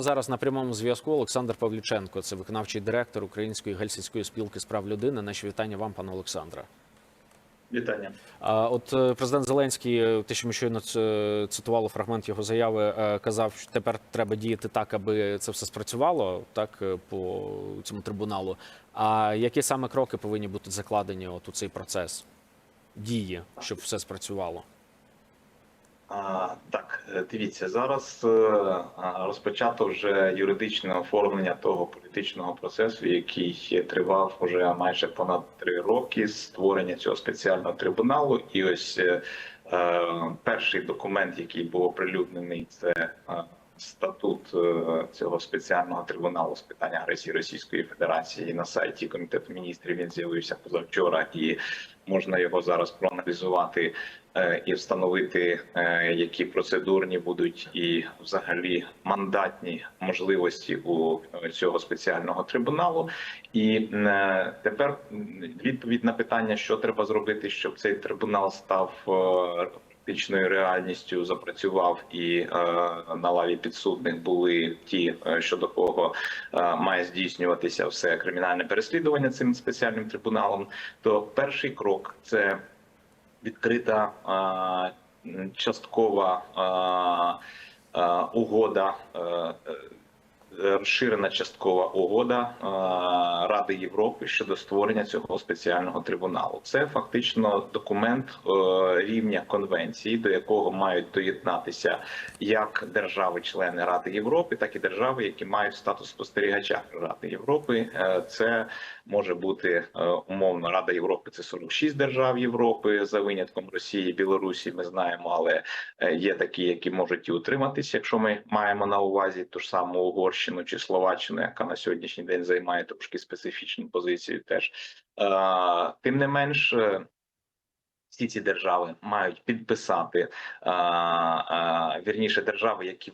Зараз на прямому зв'язку Олександр Павліченко, це виконавчий директор Української гельсінської спілки з прав людини. Наші вітання вам, пане Олександре. Вітання. От е, президент Зеленський, е, те, що ми щойно ц- цитували фрагмент його заяви, е, казав, що тепер треба діяти так, аби це все спрацювало, так е, по цьому трибуналу. А які саме кроки повинні бути закладені от у цей процес дії, щоб все спрацювало? Так, е, дивіться, зараз е, розпочато вже юридичне оформлення того політичного процесу, який тривав уже майже понад три роки створення цього спеціального трибуналу. І ось е, перший документ, який був оприлюднений, це статут е, цього спеціального трибуналу з питань агресії Російської Федерації на сайті Комітету міністрів. Він з'явився позавчора, і можна його зараз проаналізувати е, і встановити, е, які процедурні будуть і взагалі мандатні можливості у цього спеціального трибуналу. І тепер відповідь на питання, що треба зробити, щоб цей трибунал став практичною реальністю, запрацював і е, на лаві підсудних були ті, е, щодо кого е, має здійснюватися все кримінальне переслідування цим спеціальним трибуналом. То перший крок це відкрита часткова угода. Е, Розширена часткова угода е, Ради Європи щодо створення цього спеціального трибуналу. Це фактично документ е, рівня конвенції, до якого мають доєднатися як держави-члени Ради Європи, так і держави, які мають статус спостерігача Ради Європи. Це може бути умовно Рада Європи. Це 46 держав Європи за винятком Росії, Білорусі. Ми знаємо, але є такі, які можуть і утриматися, якщо ми маємо на увазі ту ж саму Угорщину чи Словаччину, яка на сьогоднішній день займає трошки специфічну позицію. Теж Е, тим не менш. е, Всі ці держави мають підписати а, а, вірніше держави, які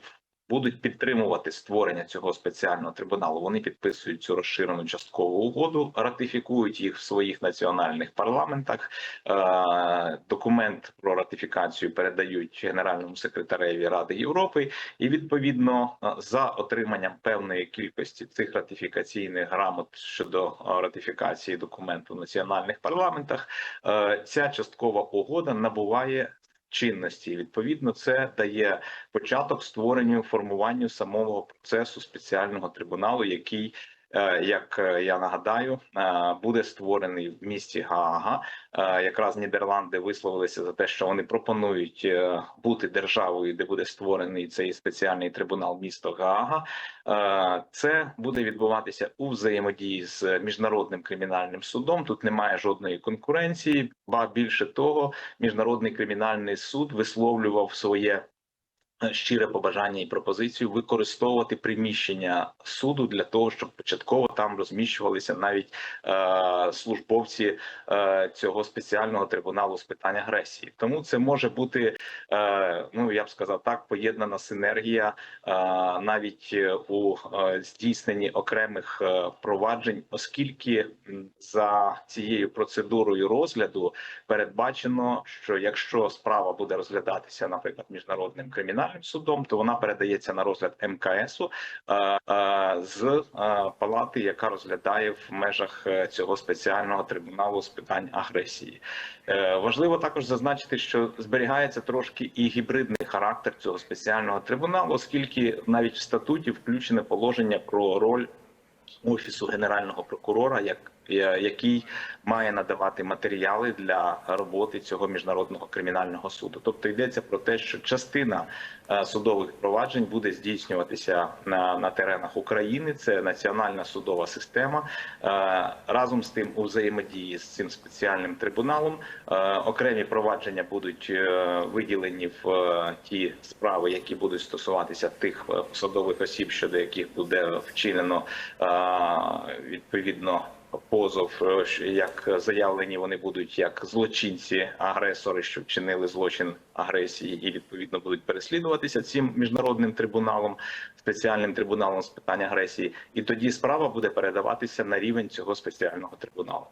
будуть підтримувати створення цього спеціального трибуналу. Вони підписують цю розширену часткову угоду, ратифікують їх в своїх національних парламентах. Е, Документ про ратифікацію передають генеральному секретареві Ради Європи, і відповідно е, за отриманням певної кількості цих ратифікаційних грамот щодо ратифікації документу в національних парламентах. е, Ця часткова угода набуває чинності. І, Відповідно, це дає початок створенню формуванню самого процесу спеціального трибуналу, який, як е, я нагадаю, е, буде створений в місті Гаага. Е, Якраз Нідерланди висловилися за те, що вони пропонують е, бути державою, де буде створений цей спеціальний трибунал місто Гаага. Е, Це буде відбуватися у взаємодії з міжнародним кримінальним судом. Тут немає жодної конкуренції, ба більше того, міжнародний кримінальний суд висловлював своє. Е, Щире побажання і пропозицію використовувати приміщення суду для того, щоб початково там розміщувалися навіть е, службовці е, цього спеціального трибуналу з питань агресії. Тому це може бути, е, ну я б сказав так, поєднана синергія е, навіть е, у е, здійсненні окремих е, проваджень, оскільки за цією процедурою розгляду передбачено, що якщо справа буде розглядатися, наприклад, міжнародним кримінальним судом, то вона передається на розгляд МКСу е, е, з е, палати, яка розглядає в межах цього спеціального трибуналу з питань агресії. Важливо також зазначити, що зберігається трошки і гібридний характер цього спеціального трибуналу, оскільки навіть в статуті включене положення про роль офісу генерального прокурора, як який має надавати матеріали для роботи цього міжнародного кримінального суду. Тобто йдеться про те, що частина е, судових проваджень буде здійснюватися на, на теренах України. Це національна судова система. Е, Разом з тим, у взаємодії з цим спеціальним трибуналом е, окремі провадження будуть е, виділені в е, ті справи, які будуть стосуватися тих е, посадових осіб, щодо яких буде вчинено е, відповідно позов, е, як заявлені вони будуть як злочинці, агресори, що вчинили злочин агресії, і відповідно будуть переслідуватися цим міжнародним трибуналом, спеціальним трибуналом з питань агресії, і тоді справа буде передаватися на рівень цього спеціального трибуналу.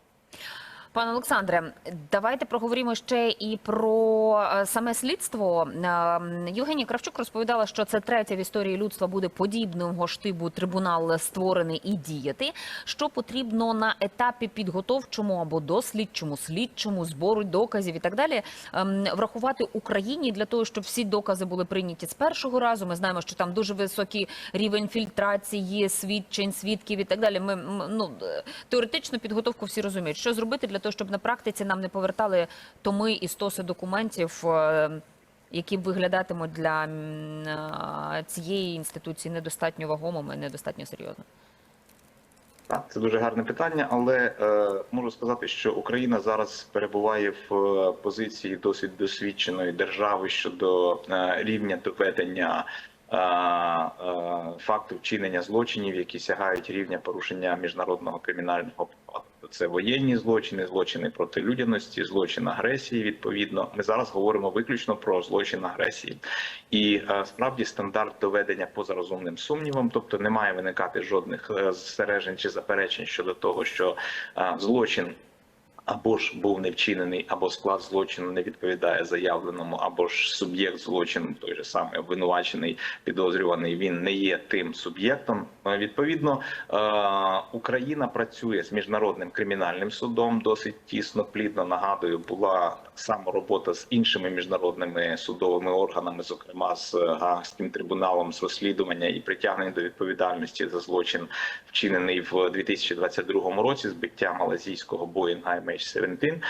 Пане Олександре, давайте проговоримо ще і про е, саме слідство. Е, Євгенія Кравчук розповідала, що це третя в історії людства буде подібного штибу трибунал створений і діяти. Що потрібно на етапі підготовчому або дослідчому, слідчому, збору доказів і так далі, ем, врахувати Україні для того, щоб всі докази були прийняті з першого разу. Ми знаємо, що там дуже високий рівень фільтрації, свідчень, свідків і так далі. Ми ну е, теоретично підготовку всі розуміють. Що зробити для того, щоб на практиці нам не повертали томи і стоси документів, е, які виглядатимуть для е, цієї інституції недостатньо вагомими, недостатньо серйозно. Так, це дуже гарне питання, але е, можу сказати, що Україна зараз перебуває в е, позиції досить досвідченої держави щодо е, рівня доведення е, вчинення злочинів, які сягають рівня порушення міжнародного кримінального права. Це воєнні злочини, злочини проти людяності, злочин агресії. Відповідно, ми зараз говоримо виключно про злочин агресії, і е, справді стандарт доведення поза розумним сумнівом, тобто не має виникати жодних е, застережень чи заперечень щодо того, що е, злочин. Або ж був не вчинений, або склад злочину не відповідає заявленому, або ж суб'єкт злочину, той же самий обвинувачений, підозрюваний, він не є тим суб'єктом. Е, Відповідно, е, Україна працює з міжнародним кримінальним судом досить тісно, плідно нагадую, була само робота з іншими міжнародними судовими органами, зокрема з Гаагським трибуналом з розслідування і притягнення до відповідальності за злочин, вчинений в 2022 році збиття малазійського Боїнга MH17.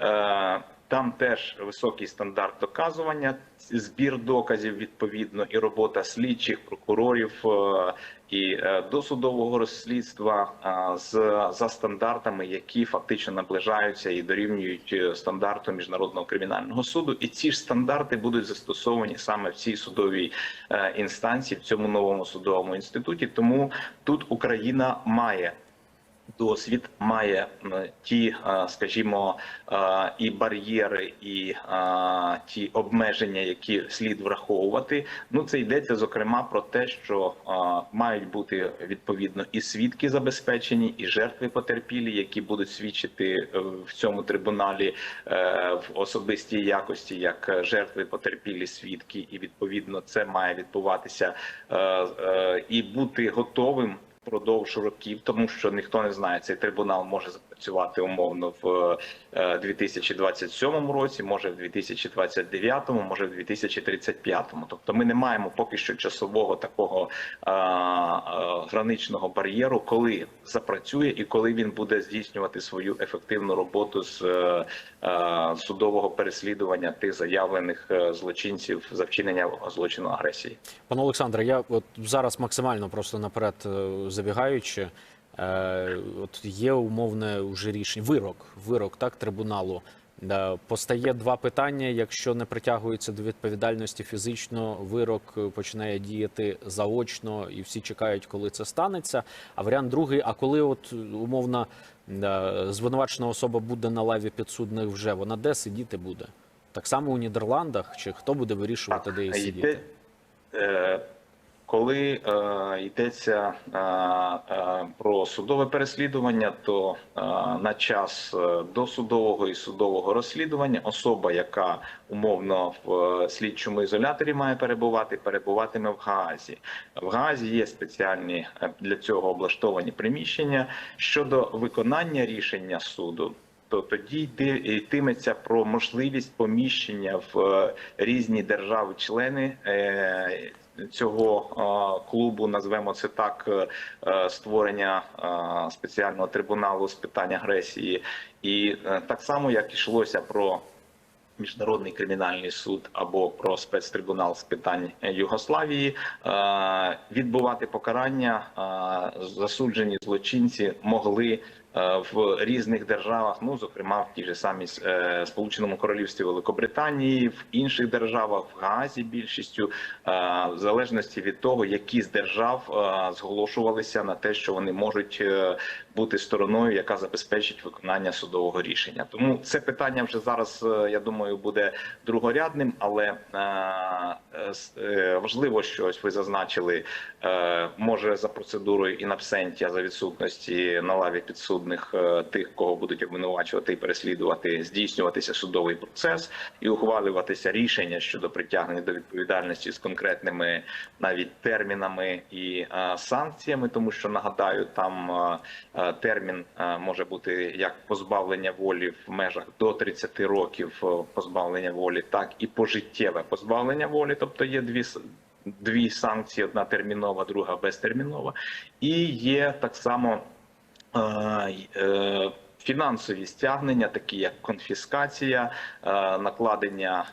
Е, Там теж високий стандарт доказування, збір доказів відповідно, і робота слідчих, прокурорів е, і е, досудового розслідства з за стандартами, які фактично наближаються і дорівнюють стандарту міжнародного кримінального суду. І ці ж стандарти будуть застосовані саме в цій судовій інстанції, в цьому новому судовому інституті. Тому тут Україна має досвід має ті, скажімо, і бар'єри, і ті обмеження, які слід враховувати. Ну це йдеться зокрема про те, що мають бути відповідно і свідки забезпечені, і жертви потерпілі, які будуть свідчити е, в цьому трибуналі е, в особистій якості як жертви потерпілі свідки, і відповідно це має відбуватися е, і бути готовим впродовж років, тому що ніхто не знає, цей трибунал може запрацювати умовно в е, 2027 році, може в 2029, може в 2035. Тобто, ми не маємо поки що часового такого а, а, граничного бар'єру, коли запрацює і коли він буде здійснювати свою ефективну роботу з е, е, судового переслідування тих заявлених е, злочинців за вчинення злочину агресії. Пане Олександре, я от зараз максимально просто наперед е, забігаючи. Е, от є умовне вже рішення, вирок, вирок так трибуналу. Е, Постає два питання. Якщо не притягується до відповідальності фізично, вирок е, починає діяти заочно, і всі чекають, коли це станеться. А варіант другий: а коли от умовно е, звинувачена особа буде на лаві підсудних вже, вона де сидіти буде? Так само у Нідерландах, чи хто буде вирішувати, де йде- сидіти? Коли е, йдеться е, е, про судове переслідування, то е, на час е, досудового і судового розслідування особа, яка умовно в е, слідчому ізоляторі має перебувати, перебуватиме в Гаазі. В Гаазі є спеціальні е, для цього облаштовані приміщення щодо виконання рішення суду. То тоді йти- йтиметься про можливість поміщення в різні держави-члени цього клубу, назвемо це так, е, е, створення спеціального трибуналу з питань агресії, і е, так само як йшлося про. Міжнародний кримінальний суд або про спецтрибунал з питань Югославії відбувати покарання засуджені злочинці могли в різних державах, ну зокрема в тій же самій е, Сполученому Королівстві Великобританії, в інших державах, в Газі більшістю, е, в залежності від того, які з держав е, зголошувалися на те, що вони можуть е, бути стороною, яка забезпечить виконання судового рішення. Тому це питання вже зараз, е, я думаю, буде другорядним, але е, е, важливо, що ось ви зазначили, може за процедурою absentia, за відсутності на лаві підсудних. тих, кого будуть обвинувачувати і переслідувати, здійснюватися судовий процес і ухвалюватися рішення щодо притягнення до відповідальності з конкретними навіть термінами і санкціями, тому що нагадаю, там термін е, може бути як позбавлення волі в межах до 30 років е, позбавлення волі, так і пожиттєве позбавлення волі, тобто є дві дві санкції: одна термінова, друга безтермінова, і є так само. е, е, Фінансові стягнення, такі як конфіскація, е, накладення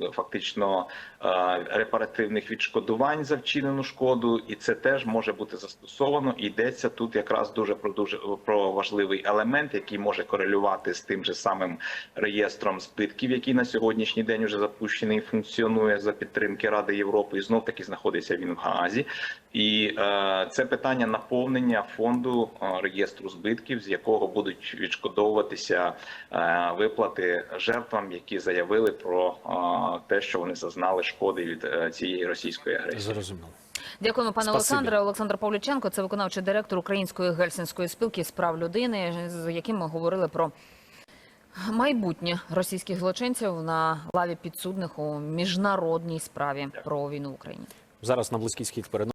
е, фактично е, репаративних відшкодувань за вчинену шкоду, і це теж може бути застосовано. Йдеться тут якраз дуже про дуже про важливий елемент, який може корелювати з тим же самим реєстром збитків, який на сьогоднішній день вже запущений і функціонує за підтримки Ради Європи. І знов таки знаходиться він в Гаазі. І е, це питання наповнення фонду е, реєстру збитків, з якого будуть відшкодовуватися е, виплати жертвам, які заявили про е, те, що вони зазнали шкоди від е, цієї російської агресії. Зрозуміло. Дякуємо, пане Олександре. Олександр Павлюченко, це виконавчий директор Української гельсінської спілки з прав людини, з яким ми говорили про майбутнє російських злочинців на лаві підсудних у міжнародній справі про війну в Україні. Зараз на близький схід переносимо.